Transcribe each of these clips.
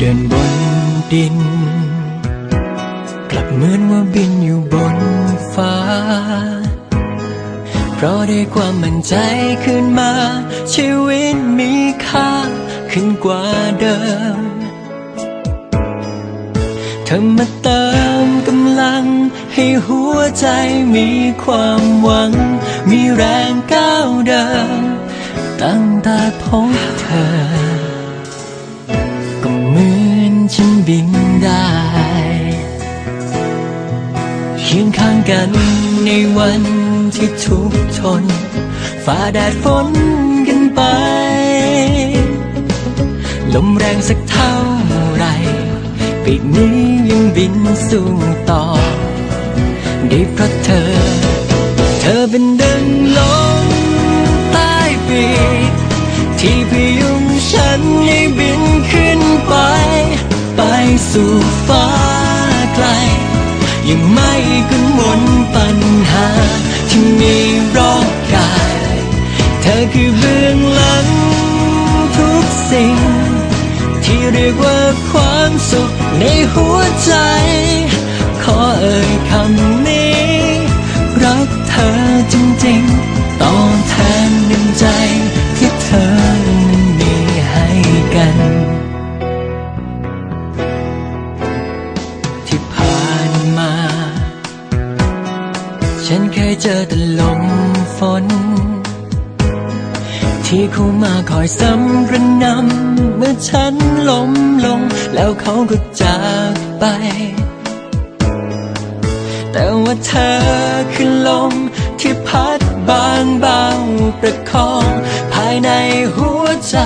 เดินบนดิน กลับเหมือนว่าบินอยู่บนฟ้า เพราะได้ความมั่นใจขึ้นมา ชีวิตมีค่าขึ้นกว่าเดิม เธอมาเติมกำลัง ให้หัวใจมีความหวัง มีแรงก้าวเดินตั้งแต่พบเธอ กันในวันที่ทุกทนฝ่าแดดฝนกันไป ลมแรงสักเท่าไรปีกนี้ยังบินสู้ต่อได้เพราะเธอ เธอเป็นดังลมใต้ปีกที่พยุงฉันให้บินขึ้นไป ไปสู่ฟ้า ยังไม่กังวลปัญหา ที่มีรอบกาย เธอคือเบื้องหลังทุกสิ่ง ที่เรียกว่าความสุขในหัวใจ ฉันเคยเจอแต่ลมฝน ที่เขามาคอยซ้ำกระนำเมื่อฉันล้มลง แล้วเขาก็จากไป แต่ว่าเธอคือลมที่พัดบางเบาประคอง ภายในหัวใจ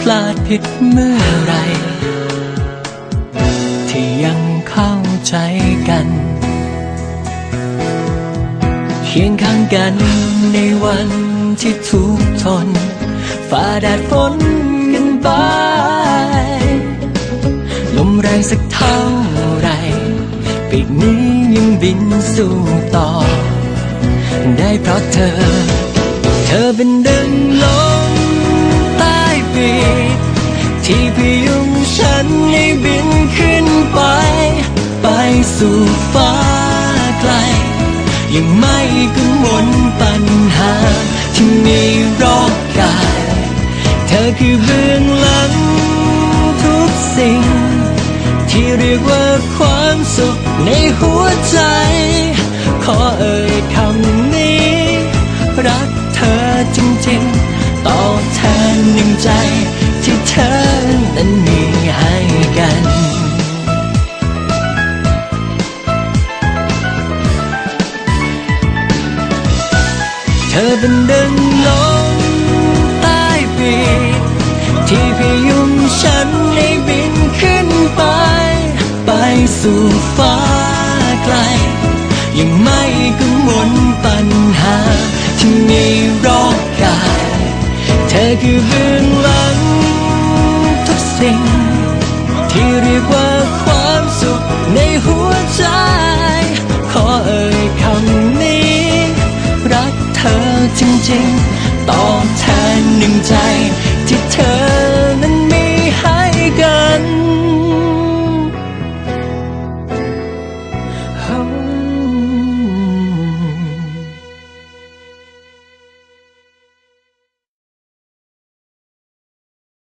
พลาดผิดเมื่อไร ที่ยังเข้าใจกัน คียงข้างกันในวันที่ทุกทนฝ่าแดดฝนกันไป ลมแรงสักเท่าไรปีกนี้ยังบินสู้ต่อ ได้เพราะเธอ เธอเป็นดังลมใต้ปีกที่พยุงฉันให้บินขึ้นไป ไปสู่ฟ้า ยังไม่กังวลปัญหา ที่มีรอบกาย เธอคือเบื้องหลังทุกสิ่ง ที่เรียกว่าความสุขในหัวใจ ขอเอ่ยคำนี้ รักเธอจริงๆ ต่อแทนหนึ่งใจ ธอเป็นดังลมใต้ปีกที่พยุงฉันให้บินขึ้นไป ไปสู่ฟ้าไกล ยังไม่กังวลปัญหา ที่มีรอบกาย เธอคือเบื้องหลังทุกสิ่ง ที่เรียกว่าความสุขในหัวใจ งใจ